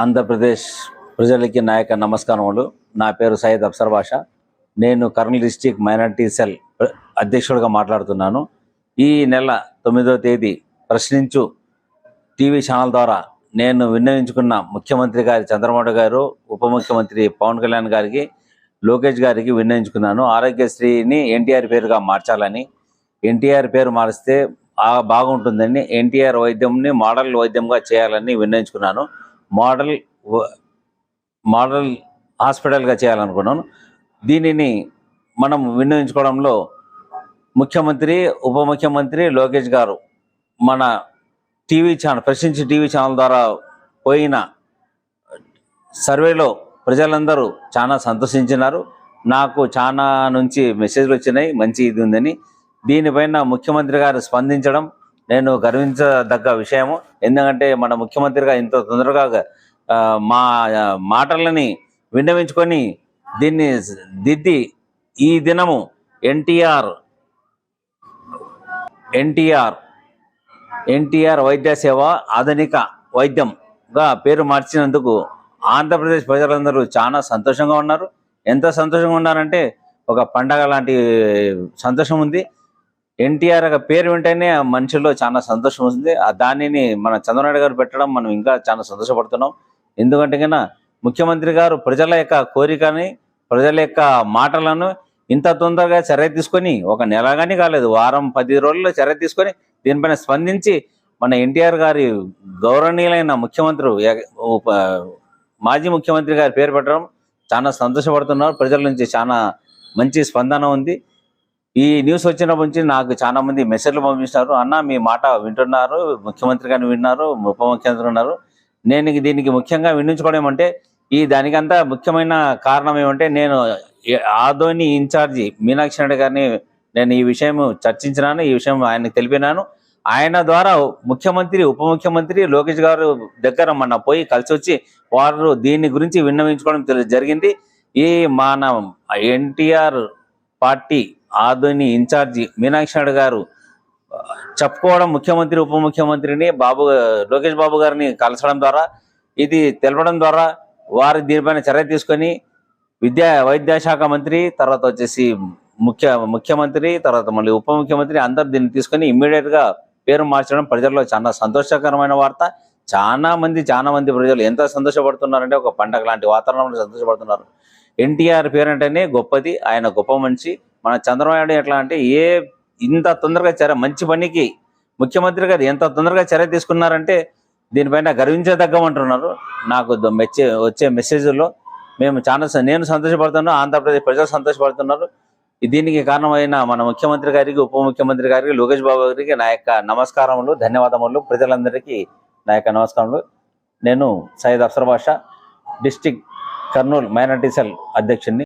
ఆంధ్రప్రదేశ్ ప్రజలకి నాయక నమస్కారములు. నా పేరు సయ్యద్ అఫ్సర్ బాషా. నేను కర్నూలు డిస్టిక్ మైనార్టీ సెల్ అధ్యక్షుడిగా మాట్లాడుతున్నాను. ఈ నెల తొమ్మిదో తేదీ ప్రశ్నించు టీవీ ఛానల్ ద్వారా నేను విన్నవించుకున్న ముఖ్యమంత్రి గారి చంద్రబాబు గారు ఉప ముఖ్యమంత్రి పవన్ కళ్యాణ్ గారికి లోకేష్ గారికి విన్నవించుకున్నాను. ఆరోగ్యశ్రీని ఎన్టీఆర్ పేరుగా మార్చాలని. ఎన్టీఆర్ పేరు మారిస్తే బాగుంటుందని ఎన్టీఆర్ వైద్యంని మోడల్ వైద్యంగా చేయాలని విన్నవించుకున్నాను. మోడల్ మోడల్ హాస్పిటల్గా చేయాలనుకున్నాను. దీనిని మనం వినియోగించుకోవడంలో ముఖ్యమంత్రి ఉప ముఖ్యమంత్రి లోకేష్ గారు మన టీవీ ఛానల్ ప్రశ్నించి టీవీ ఛానల్ ద్వారా పోయిన సర్వేలో ప్రజలందరూ చాలా సంతోషించినారు. నాకు చాలా నుంచి మెసేజ్లు వచ్చినాయి మంచి ఇది ఉందని. దీనిపైన ముఖ్యమంత్రి గారు స్పందించడం నేను గర్వించదగ్గ విషయము. ఎందుకంటే మన ముఖ్యమంత్రిగా ఇంత తొందరగా మా మాటలని విన్నవించుకొని దీన్ని దిద్ది ఈ దినము ఎన్టీఆర్ ఎన్టీఆర్ ఎన్టీఆర్ వైద్య సేవ ఆధునిక వైద్యంగా పేరు మార్చినందుకు ఆంధ్రప్రదేశ్ ప్రజలందరూ చాలా సంతోషంగా ఉన్నారు. ఎంత సంతోషంగా ఉన్నారంటే ఒక పండగ లాంటి సంతోషం ఉంది. ఎన్టీఆర్ పేరు వింటేనే ఆ మనుషుల్లో చాలా సంతోషం వస్తుంది. ఆ దానిని మన చంద్రబాబు గారు పెట్టడం మనం ఇంకా చాలా సంతోషపడుతున్నాం. ఎందుకంటే కన్నా ముఖ్యమంత్రి గారు ప్రజల యొక్క కోరికని ప్రజల యొక్క మాటలను ఇంత తొందరగా చర్య తీసుకొని ఒక నెల కానీ కాలేదు వారం పది రోజుల్లో చర్య తీసుకొని దీనిపైన స్పందించి మన ఎన్టీఆర్ గారి గౌరవనీయులైన ముఖ్యమంత్రి మాజీ ముఖ్యమంత్రి గారి పేరు పెట్టడం చాలా సంతోషపడుతున్నారు. ప్రజల నుంచి చాలా మంచి స్పందన ఉంది. ఈ న్యూస్ వచ్చినప్పటి నుంచి నాకు చాలా మంది మెసేజ్లు పంపించినారు అన్న మీ మాట వింటున్నారు. ముఖ్యమంత్రి గారిని విన్నారు ఉప ముఖ్యమంత్రి ఉన్నారు. నేను దీనికి ముఖ్యంగా వినించుకోవడం ఏమంటే ఈ దానికంతా ముఖ్యమైన కారణం ఏమంటే నేను ఆధోని ఆదోని ఇన్ఛార్జి మీనాక్షి నాయుడు గారిని నేను ఈ విషయం చర్చించినాను ఈ విషయం ఆయనకు తెలిపినాను. ఆయన ద్వారా ముఖ్యమంత్రి ఉప ముఖ్యమంత్రి లోకేష్ గారు దగ్గర మన పోయి కలిసి వచ్చి వారు దీని గురించి విన్నవించుకోవడం జరిగింది. ఈ మన ఎన్టీఆర్ పార్టీ ఆదోని ఇన్ఛార్జి మీనాక్షి నాయుడు గారు చెప్పుకోవడం ముఖ్యమంత్రి ఉప ముఖ్యమంత్రిని బాబు లోకేష్ బాబు గారిని కలసడం ద్వారా ఇది తెలపడం ద్వారా వారు దీనిపైన చర్య తీసుకొని విద్యా వైద్యశాఖ మంత్రి తర్వాత వచ్చేసి ముఖ్య ముఖ్యమంత్రి తర్వాత మళ్ళీ ఉప ముఖ్యమంత్రి అందరు దీన్ని తీసుకొని ఇమ్మీడియట్గా పేరు మార్చడం ప్రజల్లో చాలా సంతోషకరమైన వార్త. చాలా మంది చాలా మంది ప్రజలు ఎంత సంతోషపడుతున్నారంటే ఒక పండగ లాంటి వాతావరణంలో సంతోషపడుతున్నారు. ఎన్టీఆర్ పేరు అంటేనే గొప్పది ఆయన గొప్ప మనిషి. మన చంద్రబాబు ఎట్లా అంటే ఏ ఇంత తొందరగా చర్య మంచి పనికి ముఖ్యమంత్రి గారు ఎంత తొందరగా చర్య తీసుకున్నారంటే దీనిపైన గర్వించదగ్గమంటున్నారు. నాకు మెచ్చే వచ్చే మెసేజ్లో మేము చాలా స- నేను సంతోషపడుతున్నాను ఆంధ్రప్రదేశ్ ప్రజలు సంతోషపడుతున్నారు. దీనికి కారణమైన మన ముఖ్యమంత్రి గారికి ఉప ముఖ్యమంత్రి గారికి లోకేష్ బాబు గారికి నా యొక్క నమస్కారములు ధన్యవాదములు. ప్రజలందరికీ నా యొక్క నమస్కారములు. నేను Syed Afsar Basha district Kurnool minority cell అధ్యక్షుడిని.